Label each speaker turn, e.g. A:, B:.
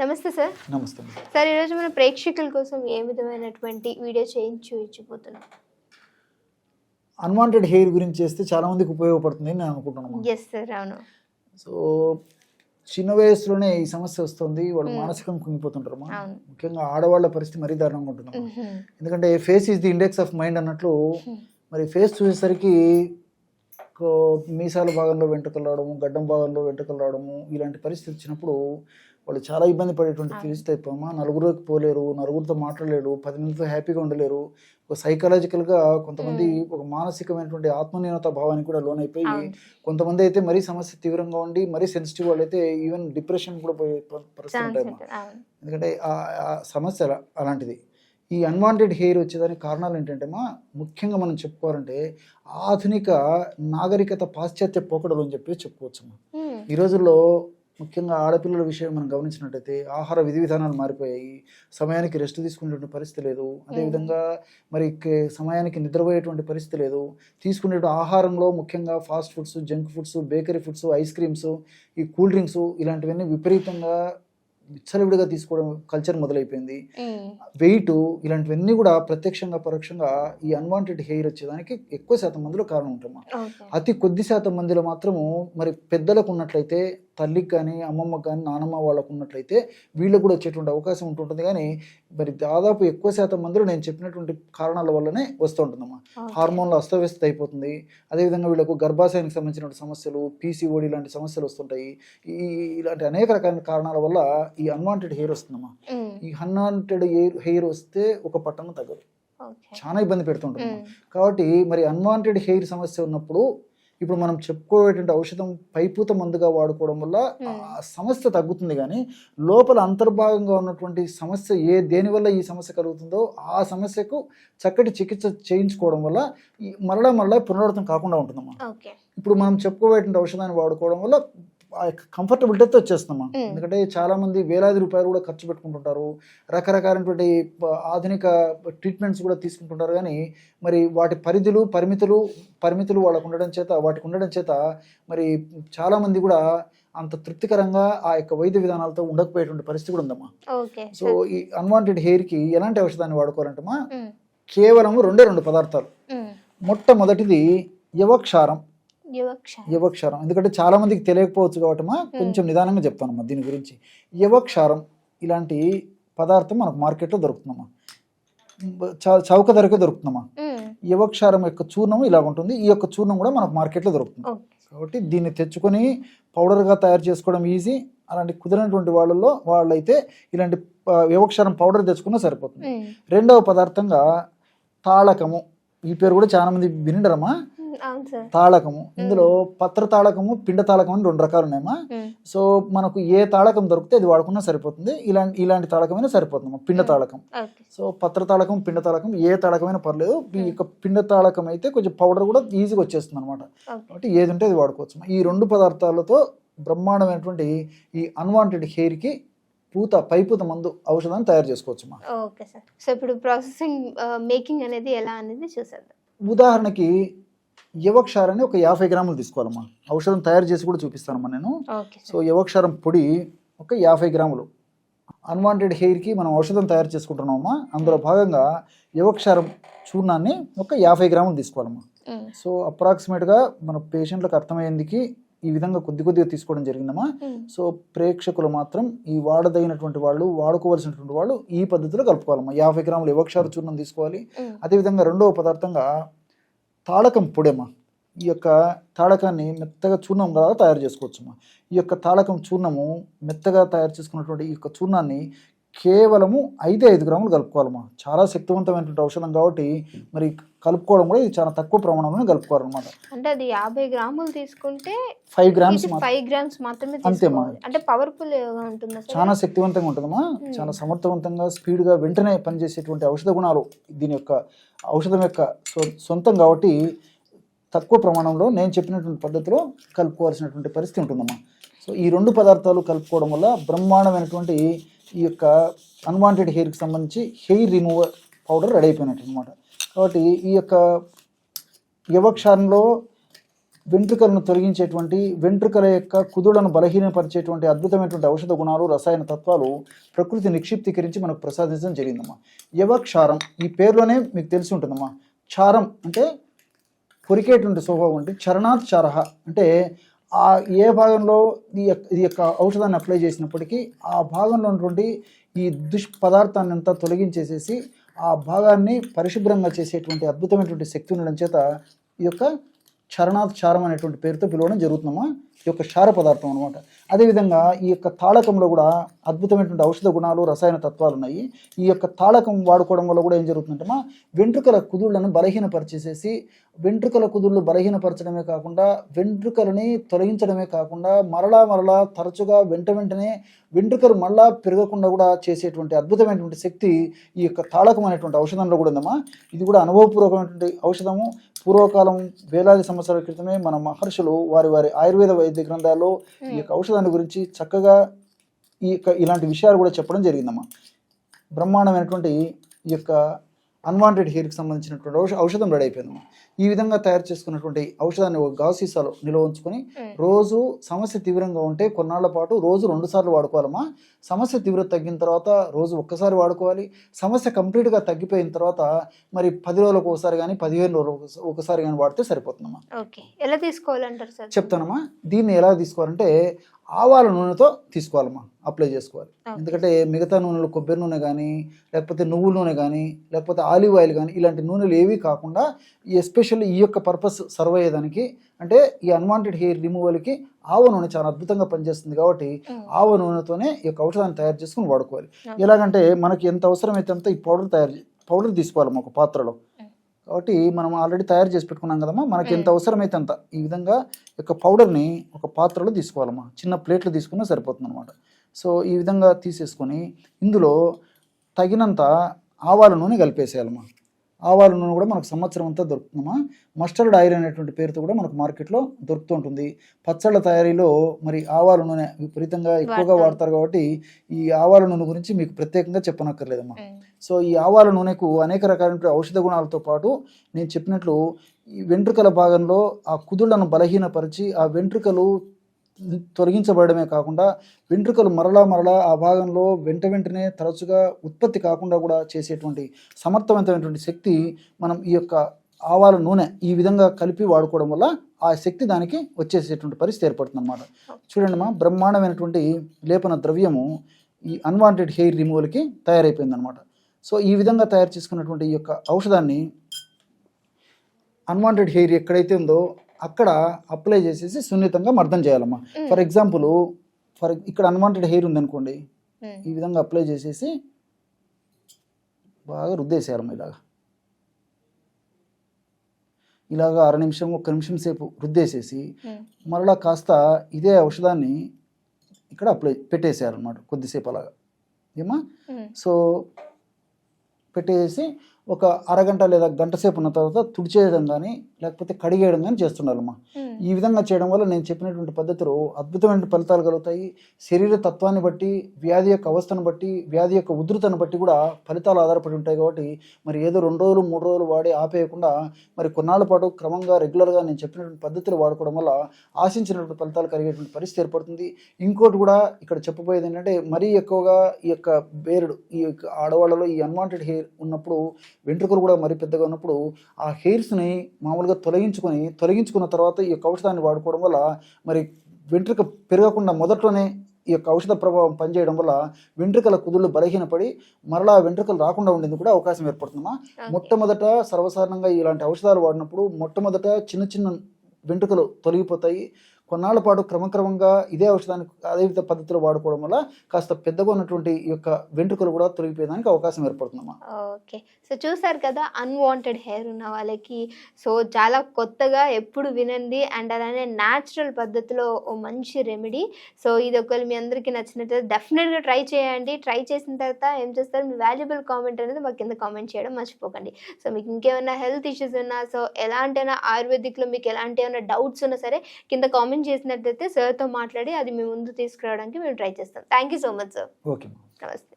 A: నమస్తే సార్.
B: నమస్తే.
A: సార్ ఈరోజు మన ప్రేక్షకుల కోసం ఏ విధమైనటువంటి వీడియో చేయించి చూపించబోతున్నాం
B: అన్వాంటెడ్ హెయిర్ గురించి చేస్తే చాలా మందికి ఉపయోగపడుతుంది నేను అనుకుంటున్నాను
A: ఎస్ సార్ అవును.
B: సో చిన్న వయసులోనే ఈ సమస్య వస్తుంది వాళ్ళు మానసికంగా కుంగిపోతుంటారు. ముఖ్యంగా ఆడవాళ్ళ పరిస్థితి మరీ దారుణంగా ఉంటుంది.
A: మ్మ్.
B: ఎందుకంటే face is the index of mind అన్నట్లు మరి ఫేస్ చూసేసరికి మీసాల భాగంలో వెంట్రుకలు రావడము గడ్డం భాగంలో వెంట్రుకలు రావడము ఇలాంటి పరిస్థితి వచ్చినప్పుడు వాళ్ళు చాలా ఇబ్బంది పడేటువంటి పరిస్థితి అమ్మా నలుగురికి పోలేరు నలుగురితో మాట్లాడలేరు పది మందితో హ్యాపీగా ఉండలేరు. ఒక సైకలాజికల్గా కొంతమంది ఒక మానసికమైనటువంటి ఆత్మన్యూనత భావానికి కూడా లోనైపోయి
A: అవును.
B: కొంతమంది అయితే మరీ సమస్య తీవ్రంగా ఉండి మరీ సెన్సిటివ్ వాళ్ళు అయితే ఈవెన్ డిప్రెషన్ కూడా పోయే పరిస్థితి.
A: అవును.
B: ఎందుకంటే ఆ- సమస్య అలా- అలాంటిది. ఈ అన్వాంటెడ్ హెయిర్ వచ్చేదానికి కారణాలు ఏంటంటే మా ముఖ్యంగా మనం చెప్పుకోవాలంటే ఆధునిక నాగరికత పాశ్చాత్య పోకడలు అని చెప్పి చెప్పుకోవచ్చు. ఈ రోజుల్లో ముఖ్యంగా ఆడపిల్లల విషయం మనం గమనించినట్టయితే ఆహార విధి విధానాలు మారిపోయాయి సమయానికి రెస్ట్ తీసుకునేటువంటి పరిస్థితి లేదు అదేవిధంగా మరి సమయానికి నిద్రపోయేటువంటి పరిస్థితి లేదు తీసుకునే ఆహారంలో ముఖ్యంగా fast foods junk foods bakery foods ice creams ఈ కూల్ డ్రింక్స్ ఇలాంటివన్నీ విపరీతంగా విచ్చలవిడిగా తీసుకోవడం కల్చర్ మొదలైపోయింది. వెయిట్ ఇలాంటివన్నీ కూడా ప్రత్యక్షంగా పరోక్షంగా ఈ అన్వాంటెడ్ హెయిర్ వచ్చేదానికి ఎక్కువ శాతం మందిలో కారణం
A: ఓకే.
B: అతి కొద్ది శాతం మందిలో మాత్రము మరి పెద్దలకు ఉన్నట్లయితే తల్లికి కానీ అమ్మమ్మకి కానీ నానమ్మ వాళ్ళకు ఉన్నట్లయితే వీళ్ళకు కూడా వచ్చేటువంటి అవకాశం ఉంటుంటుంది. కానీ మరి దాదాపు ఎక్కువ శాతం మందిలో నేను చెప్పినటువంటి కారణాల వల్లనే వస్తూ ఉంటుందమ్మా. హార్మోన్లు అస్తవ్యస్త అయిపోతుంది. అదేవిధంగా వీళ్ళకు గర్భాశయానికి సంబంధించిన సమస్యలు పీసీఓడి లాంటి సమస్యలు వస్తుంటాయి. ఈ ఇలాంటి అనేక రకాల కారణాల వల్ల ఈ అన్వాంటెడ్ హెయిర్ వస్తుందమ్మా.
A: మ్మ్.
B: ఈ అన్వాంటెడ్ హెయిర్ హెయిర్ వస్తే ఒక పట్టణం తగ్గదు. చాలా ఇబ్బంది పెడుతుంటుంది. కాబట్టి మరి అన్వాంటెడ్ హెయిర్ సమస్య ఉన్నప్పుడు ఇప్పుడు మనం చెప్పుకోవేటువంటి ఔషధం పైపూత మందుగా వాడుకోవడం వల్ల సమస్య తగ్గుతుంది కానీ లోపల అంతర్భాగంగా ఉన్నటువంటి సమస్య ఏ దేని వల్ల ఈ సమస్య కలుగుతుందో ఆ సమస్యకు చక్కటి చికిత్స చేయించుకోవడం వల్ల ఈ మరలా మరలా పునరావృతం కాకుండా ఉంటుందమ్మా. ఇప్పుడు మనం చెప్పుకోవేటువంటి ఔషధాన్ని వాడుకోవడం వల్ల కంఫర్టబిలిటీతో వచ్చేస్తున్నాం
A: Mm.
B: ఎందుకంటే చాలా మంది వేలాది రూపాయలు కూడా ఖర్చు పెట్టుకుంటుంటారు. రకరకాలైనటువంటి ఆధునిక ట్రీట్మెంట్స్ కూడా తీసుకుంటుంటారు. కానీ మరి వాటి పరిధులు పరిమితులు పరిమితులు వాళ్ళకు ఉండడం చేత వాటికి ఉండడం చేత మరి చాలా మంది కూడా అంత తృప్తికరంగా ఆ యొక్క వైద్య విధానాలతో ఉండకపోయేటువంటి పరిస్థితి కూడా ఉందమ్మా. సో ఈ అన్వాంటెడ్ హెయిర్కి ఎలాంటి ఔషధాన్ని వాడుకోవాలంటమ్మా?
A: మ్మ్.
B: కేవలం రెండే రెండు పదార్థాలు. మొట్టమొదటిది యవక్షారం.
A: యువక్ష
B: యవక్షారం. ఎందుకంటే చాలా మందికి తెలియకపోవచ్చు కాబట్టి మా కొంచెం నిదానంగా చెప్తానమ్మా దీని గురించి. యవక్షారం ఇలాంటి పదార్థం మనకు మార్కెట్లో దొరుకుతుందమ్మా చౌక ధరకే దొరుకుతుందమ్మా
A: మ్మ్.
B: యవక్షారం యొక్క చూర్ణం ఇలా ఉంటుంది. ఈ యొక్క చూర్ణం కూడా మనకు మార్కెట్లో దొరుకుతుంది. కాబట్టి దీన్ని తెచ్చుకొని పౌడర్గా తయారు చేసుకోవడం ఈజీ. అలాంటి కుదిరినటువంటి వాళ్ళల్లో వాళ్ళైతే ఇలాంటి యవక్షారం పౌడర్ తెచ్చుకున్నా సరిపోతుంది. రెండవ పదార్థంగా తాళకము. ఈ పేరు కూడా చాలా మంది వినిడరమ్మా. తాళకము. ఇందులో పత్ర తాళకము పిండ తాళకం అని రెండు రకాలు ఉన్నాయమ్మా.
A: మ్మ్.
B: సో మనకు ఏ తాళకం దొరికితే అది వాడుకున్నా సరిపోతుంది. ఇలాంటి ఇలాంటి తాళకమైనా సరిపోతుంది పిండ తాళకం. సో పత్ర తాళకం పిండ తాళకం ఏ తాళకమైనా పర్లేదు. ఈ యొక్క పిండ తాళకం అయితే కొంచెం పౌడర్ కూడా ఈజీగా వచ్చేస్తుంది అనమాట కాబట్టి ఏది ఉంటే అది వాడుకోవచ్చు ఈ రెండు పదార్థాలతో బ్రహ్మాండమైనటువంటి ఈ అన్వాంటెడ్ హెయిర్కి పూత పైపూత మందు ఔషధాన్ని తయారు చేసుకోవచ్చు
A: ఓకే సార్. సో ఇప్పుడు ప్రాసెసింగ్ మేకింగ్ అనేది ఎలా అనేది చూసేద్దాం.
B: ఉదాహరణకి యవక్షారాన్ని ఒక యాభై గ్రాములు తీసుకోవాలమ్మా. ఔషధం తయారు చేసి కూడా చూపిస్తానమ్మా నేను. సో యవక్షారం పొడి ఒక యాభై గ్రాములు. అన్వాంటెడ్ హెయిర్కి మనం ఔషధం తయారు చేసుకుంటున్నామమ్మా. అందులో భాగంగా యవక్షారం చూర్ణాన్ని ఒక యాభై గ్రాములు తీసుకోవాలమ్మా.
A: మ్మ్.
B: సో అప్రాక్సిమేట్గా మన పేషెంట్లకు అర్థమయ్యేందుకు ఈ విధంగా కొద్ది కొద్దిగా తీసుకోవడం జరిగిందమ్మా.
A: మ్మ్.
B: సో ప్రేక్షకులు మాత్రం ఈ వాడదగినటువంటి వాళ్ళు వాడుకోవాల్సినటువంటి వాళ్ళు ఈ పద్ధతిలో కలుపుకోవాలమ్మా. యాభై గ్రాములు యవక్షార చూర్ణం తీసుకోవాలి. అదేవిధంగా రెండవ పదార్థంగా తాళకం పొడేమా? ఈ యొక్క తాళకాన్ని మెత్తగా చూర్ణం ద్వారా తయారు చేసుకోవచ్చమ్మా ఈ యొక్క తాళకం చూర్ణము మెత్తగా తయారు చేసుకున్నటువంటి ఈ యొక్క చూర్ణాన్ని కేవలము ఐదే ఐదు గ్రాములు కలుపుకోవాలమ్మా. చాలా శక్తివంతమైనటువంటి ఔషధం కాబట్టి మరి కలుపుకోవడం కూడా ఇది చాలా తక్కువ ప్రమాణంలో కలుపుకోవాలన్నమాట.
A: అంటే అది యాభై గ్రాములు తీసుకుంటే
B: ఫైవ్ గ్రామ్స్
A: ఫైవ్ గ్రామ్స్ మాత్రమే. తీసుకోవాలి. అంటే పవర్ఫుల్ ఉంటుందా
B: చాలా శక్తివంతంగా ఉంటుందమ్మా. చాలా సమర్థవంతంగా స్పీడ్గా వెంటనే పనిచేసేటువంటి ఔషధ గుణాలు దీని యొక్క ఔషధం యొక్క సొంతం కాబట్టి తక్కువ ప్రమాణంలో నేను చెప్పినటువంటి పద్ధతిలో కలుపుకోవాల్సినటువంటి పరిస్థితి ఉంటుందమ్మా. సో ఈ రెండు పదార్థాలు కలుపుకోవడం వల్ల బ్రహ్మాండమైనటువంటి ఈ యొక్క అన్వాంటెడ్ హెయిర్కి సంబంధించి హెయిర్ రిమూవర్ పౌడర్ రెడీ అయిపోయినట్టు అనమాట కాబట్టి ఈ యొక్క యవక్షారంలో వెంట్రుకలను తొలగించేటువంటి వెంట్రుకల యొక్క కుదుళ్ళను బలహీనపరిచేటువంటి అద్భుతమైనటువంటి ఔషధ గుణాలు రసాయన తత్వాలు ప్రకృతి నిక్షిప్తీకరించి మనకు ప్రసాదించడం జరిగిందమ్మా. యవక్షారం ఈ పేరులోనే మీకు తెలిసి ఉంటుందమ్మా. క్షారం అంటే కొరికేటువంటి స్వభావం అంటే చరణాత్ చరహ అంటే ఆ ఏ భాగంలో ఈ యొక్క ఈ యొక్క ఔషధాన్ని అప్లై చేసినప్పటికీ ఆ భాగంలో ఉన్నటువంటి ఈ దుష్పదార్థాన్ని అంతా తొలగించేసేసి ఆ భాగాన్ని పరిశుభ్రంగా చేసేటువంటి అద్భుతమైనటువంటి శక్తి ఉండడం చేత ఈ యొక్క క్షరణాత్ క్షారం అనేటువంటి పేరుతో పిలవడం జరుగుతుందమ్మా. ఈ యొక్క క్షార పదార్థం అనమాట అదేవిధంగా ఈ యొక్క తాళకంలో కూడా అద్భుతమైనటువంటి ఔషధ గుణాలు రసాయన తత్వాలు ఉన్నాయి. ఈ యొక్క తాళకం వాడుకోవడం వల్ల కూడా ఏం జరుగుతుందంటే వెంట్రుకల కుదుళ్ళను బలహీనపరిచేసేసి వెంట్రుకల కుదుళ్ళు బలహీనపరచడమే కాకుండా వెంట్రుకలని తొలగించడమే కాకుండా మరలా మరలా తరచుగా వెంట వెంటనే వెంట్రుకలు మళ్ళా పెరగకుండా కూడా చేసేటువంటి అద్భుతమైనటువంటి శక్తి ఈ యొక్క తాళకం అనేటువంటి ఔషధంలో కూడా ఉందమ్మా. ఇది కూడా అనుభవపూర్వకమైనటువంటి ఔషధము. పూర్వకాలం వేలాది సంవత్సరాల క్రితమే మన మహర్షులు వారి వారి ఆయుర్వేద వైద్య గ్రంథాల్లో ఈ యొక్క ఔషధాన్ని గురించి చక్కగా ఈ యొక్క ఇలాంటి విషయాలు కూడా చెప్పడం జరిగిందమ్మా. బ్రహ్మాండమైనటువంటి ఈ యొక్క అన్వాంటెడ్ హెయిర్కి సంబంధించినటువంటి ఔష ఔషధం రెడీ అయిపోయిందమ్మా ఈ విధంగా తయారు చేసుకున్నటువంటి ఔషధాన్ని ఒక గాజు సీసాలో నిల్వ ఉంచుకొని రోజు సమస్య తీవ్రంగా ఉంటే కొన్నాళ్ళ పాటు రోజు రెండు సార్లు వాడుకోవాలమ్మా. సమస్య తీవ్రత తగ్గిన తర్వాత రోజు ఒక్కసారి వాడుకోవాలి. సమస్య కంప్లీట్గా తగ్గిపోయిన తర్వాత మరి పది రోజులకు ఒకసారి కానీ పదిహేను రోజులకు ఒకసారి కానీ వాడితే సరిపోతుందమ్మా.
A: ఓకే. ఎలా తీసుకోవాలంటారు సార్?
B: చెప్తానమ్మా. దీన్ని ఎలా తీసుకోవాలంటే ఆవాల నూనెతో తీసుకోవాలమ్మా అప్లై చేసుకోవాలి. ఎందుకంటే మిగతా నూనెలు కొబ్బరి నూనె కానీ లేకపోతే నువ్వుల నూనె కానీ లేకపోతే ఆలివ్ ఆయిల్ కానీ ఇలాంటి నూనెలు ఏవి కాకుండా ఎస్పెషల్లీ ఈ యొక్క పర్పస్ సర్వ్ అయ్యేదానికి అంటే ఈ అన్వాంటెడ్ హెయిర్ రిమూవల్కి ఆవ నూనె చాలా అద్భుతంగా పనిచేస్తుంది కాబట్టి. ఆవ నూనెతోనే ఈ యొక్క ఔషధాన్ని తయారు చేసుకుని వాడుకోవాలి. ఎలాగంటే మనకి ఎంత అవసరమైతే అంత ఈ పౌడర్ తయారు పౌడర్ తీసుకోవాలమ్మా ఒక పాత్రలో కాబట్టి మనం ఆల్రెడీ తయారు చేసి పెట్టుకున్నాం కదమ్మా. మనకి ఎంత అవసరమైతే అంత. ఈ విధంగా యొక్క పౌడర్ని ఒక పాత్రలో తీసుకోవాలమ్మా. చిన్న ప్లేట్లు తీసుకున్నా సరిపోతుంది అనమాట సో ఈ విధంగా తీసేసుకొని ఇందులో తగినంత ఆవాల నూనె కలిపేసేయాలమ్మా. ఆవాల నూనె కూడా మనకు సంవత్సరం అంతా దొరుకుతుందమ్మా మస్టర్డ్ ఆయిల్ అనేటువంటి పేరుతో కూడా మనకు మార్కెట్లో దొరుకుతూ ఉంటుంది పచ్చళ్ళ తయారీలో మరి ఆవాల నూనె విపరీతంగా ఎక్కువగా
A: వాడతారు.
B: కాబట్టి ఈ ఆవాల నూనె గురించి మీకు ప్రత్యేకంగా చెప్పనక్కర్లేదమ్మా. సో ఈ ఆవాల నూనెకు అనేక రకాలైన ఔషధ గుణాలతో పాటు నేను చెప్పినట్లు ఈ వెంట్రుకల భాగంలో ఆ కుదుళ్ళను బలహీనపరిచి ఆ వెంట్రుకలు తొలగించబడమే కాకుండా వెంట్రుకలు మరలా మరలా ఆ భాగంలో వెంట వెంటనే తరచుగా ఉత్పత్తి కాకుండా కూడా చేసేటువంటి సమర్థవంతమైనటువంటి శక్తి మనం ఈ యొక్క ఆవాల నూనె ఈ విధంగా కలిపి వాడుకోవడం వల్ల ఆ శక్తి దానికి వచ్చేసేటువంటి పరిస్థితి ఏర్పడుతుంది అన్నమాట చూడండి మా బ్రహ్మాండమైనటువంటి లేపన ద్రవ్యము ఈ అన్వాంటెడ్ హెయిర్ రిమూవల్కి తయారైపోయింది అనమాట సో ఈ విధంగా తయారు చేసుకున్నటువంటి ఈ యొక్క ఔషధాన్ని అన్వాంటెడ్ హెయిర్ ఎక్కడైతే ఉందో అక్కడ అప్లై చేసేసి సున్నితంగా మర్దం చేయాలమ్మా ఫర్ ఎగ్జాంపుల్ ఫర్ ఇక్కడ అన్వాంటెడ్ హెయిర్ ఉందనుకోండి. ఈ విధంగా అప్లై చేసేసి బాగా రుద్దేసేయాలమ్మా ఇలాగా ఇలాగా అర నిమిషం ఒక్క నిమిషం సేపు రుద్దేసేసి. మరలా కాస్త ఇదే ఔషధాన్ని ఇక్కడ అప్లై పెట్టేసేయాలన్నమాట కొద్దిసేపు అలాగా ఏమా. సో పెట్టేసి ఒక అరగంట లేదా గంట సేపు ఉన్న తర్వాత తుడిచేయడం కానీ లేకపోతే కడిగేయడం కానీ చేస్తుండాలమ్మా.
A: ఉమ్.
B: ఈ విధంగా చేయడం వల్ల నేను చెప్పినటువంటి పద్ధతిలో అద్భుతమైన ఫలితాలు కలుగుతాయి. శరీర తత్వాన్ని బట్టి వ్యాధి యొక్క అవస్థను బట్టి వ్యాధి యొక్క ఉధృతను బట్టి కూడా ఫలితాలు ఆధారపడి ఉంటాయి కాబట్టి మరి ఏదో రెండు రోజులు మూడు రోజులు వాడి ఆపేయకుండా మరి కొన్నాళ్ళ పాటు క్రమంగా రెగ్యులర్గా నేను చెప్పినటువంటి పద్ధతులు వాడుకోవడం వల్ల ఆశించినటువంటి ఫలితాలు కలిగేటువంటి పరిస్థితి ఏర్పడుతుంది. ఇంకోటి కూడా ఇక్కడ చెప్పబోయేది ఏంటంటే మరీ ఎక్కువగా ఈ యొక్క బేరుడు ఈ యొక్క ఆడవాళ్ళలో ఈ అన్వాంటెడ్ హెయిర్ ఉన్నప్పుడు వెంట్రుకలు కూడా మరీ పెద్దగా ఉన్నప్పుడు ఆ హెయిర్స్ని మామూలుగా తొలగించుకొని తొలగించుకున్న తర్వాత ఈ యొక్క ఔషధాన్ని వాడుకోవడం వల్ల మరి వెంట్రుక పెరగకుండా మొదట్లోనే ఈ యొక్క ఔషధ ప్రభావం పనిచేయడం వల్ల వెంట్రుకల కుదుళ్ళు బలహీనపడి మరలా వెంట్రుకలు రాకుండా ఉండేందుకు కూడా అవకాశం ఏర్పడుతుందమ్మా. మొట్టమొదట సర్వసాధారణంగా ఇలాంటి ఔషధాలు వాడినప్పుడు మొట్టమొదట చిన్న చిన్న వెంట్రుకలు తొలగిపోతాయి కొన్నాళ్ళ పాటు క్రమక్రమంగా ఇదే ఔషధాన్ని అదే విధ పద్ధతిలో వాడుకోవడం వల్ల కాస్త పెద్దగా ఉన్నటువంటి ఈ యొక్క వెంట్రుకలు కూడా తొలగిపోయేదానికి అవకాశం ఏర్పడుతుందమ్మా.
A: ఓకే. సో చూసారు కదా అన్వాంటెడ్ హెయిర్ ఉన్న వాళ్ళకి. సో చాలా కొత్తగా ఎప్పుడు వినండి. అండ్ అలానే న్యాచురల్ పద్ధతిలో ఓ మంచి రెమెడీ సో ఇది ఒకవేళ మీ అందరికీ నచ్చినట్లయితే డెఫినెట్గా ట్రై చేయండి. ట్రై చేసిన తర్వాత ఏం చేస్తారు? మీ వాల్యుబుల్ కామెంట్ అనేది మాకు కింద కామెంట్ చేయడం మర్చిపోకండి. సో మీకు ఇంకేమైనా హెల్త్ ఇష్యూస్ ఉన్నా సో ఎలాంటైనా ఆయుర్వేదిక్లో మీకు ఎలాంటి ఏమైనా డౌట్స్ ఉన్నా సరే కింద కామెంట్ చేసినట్లయితే సార్తో మాట్లాడి అది మీ ముందు తీసుకురావడానికి మేము ట్రై చేస్తాం. Thank you so much sir.
B: Okay
A: నమస్తే.